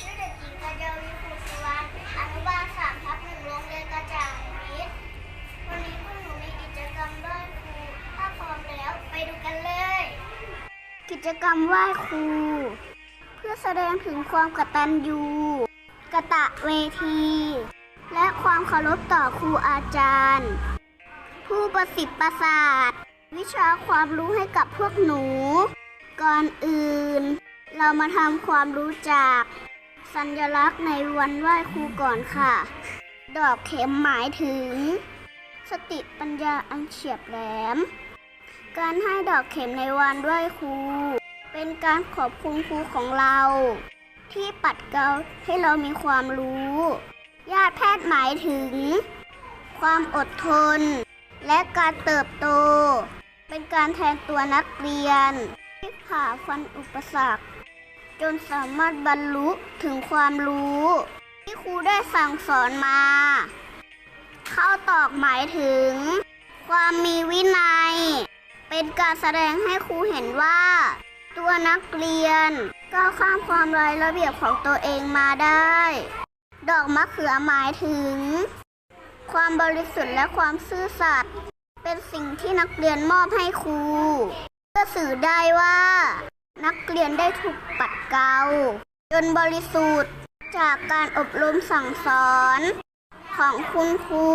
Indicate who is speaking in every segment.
Speaker 1: ชื่อเด็กหญิงกระเจวีภูสุวรรณอนุบาลสามทับหนึ่งโรงเรียนกระจ่างมิตรวันนี้พวกหนูมีกิจกรรมไหว้ครู ถ้าพร้อมแล้วไปดูกันเลย กิจกรรมไหว้ครู เพื่อแสดงถึงความกตัญญูกะตะเวที และความเคารพต่อครูอาจารย์ ผู้ประสิทธิ์ประสาท วิชาความรู้ให้กับพวกหนู ก่อนอื่น เรามาทำความรู้จัก สัญลักษณ์ในวันไหว้ครูก่อนค่ะ ดอกเข็มหมายถึง สติปัญญาอันเฉียบแหลม การให้ดอกเข็มในวันไหว้ครู เป็นการขอบคุณครูของเรา ที่ปัดเกลาให้เรามีความรู้ ญาติแพทย์หมายถึง ความอดทน และการเติบโต เป็นการแทนตัวนักเรียน ที่ผ่าฟันอุปสรรค จนสามารถบรรลุถึงความรู้ ที่ครูได้สั่งสอนมา เข้าตอกหมายถึง ความมีวินัย เป็นการแสดงให้ครูเห็นว่า ตัวนักเรียนก้าวข้ามความไร้ระเบียบของตัวเองมาได้ ดอกมะเขือหมายถึง ความบริสุทธิ์และความซื่อสัตย์เป็นสิ่งที่นักเรียนมอบให้ครู เพื่อสื่อได้ว่า นักเรียนได้ถูกปัด เกลาจนบริสุทธิ์จากการอบรมสั่งสอนของคุณครู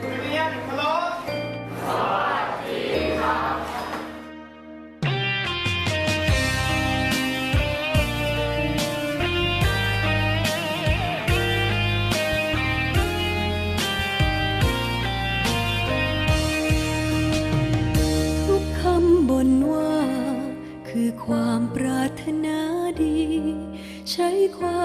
Speaker 2: เรียนพล
Speaker 3: อ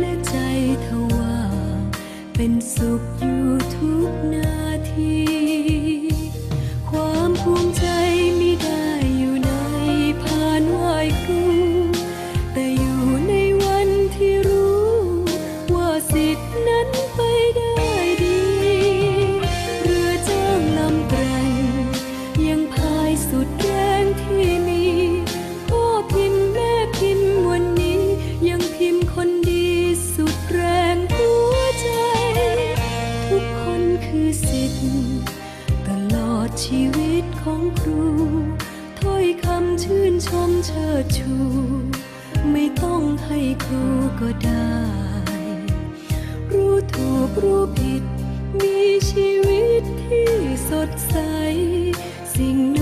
Speaker 3: และใจทว่า เป็นสุขอยู่ทุกนาที ชีวิตของครู ถ้อยคำชื่นชมเชิดชู ไม่ต้องให้ครูก็ได้ รู้ถูกรู้ผิด มีชีวิตที่สดใส สิ่งนั้น